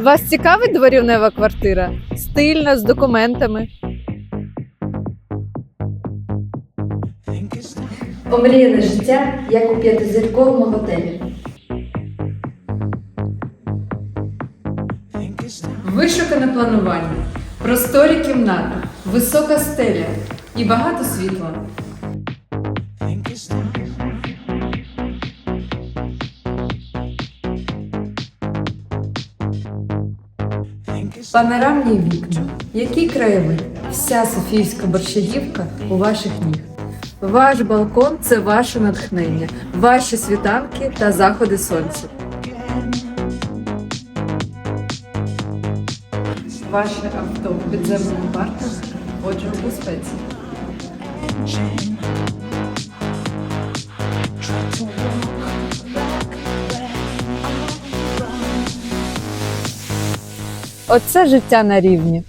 Вас цікавить дворівнева квартира? Стильна, з документами. Омріяне життя, як у п'ятизірковому готелі. Вишукане планування, просторі кімнати, висока стеля і багато світла. Панорамні вікна. Який краєвид? Вся Софійська борщагівка у ваших ніг. Ваш балкон це ваше натхнення, ваші світанки та заходи сонця. Ваше авто в підземному паркінгу, отже, у безпеці. Оце життя на рівні.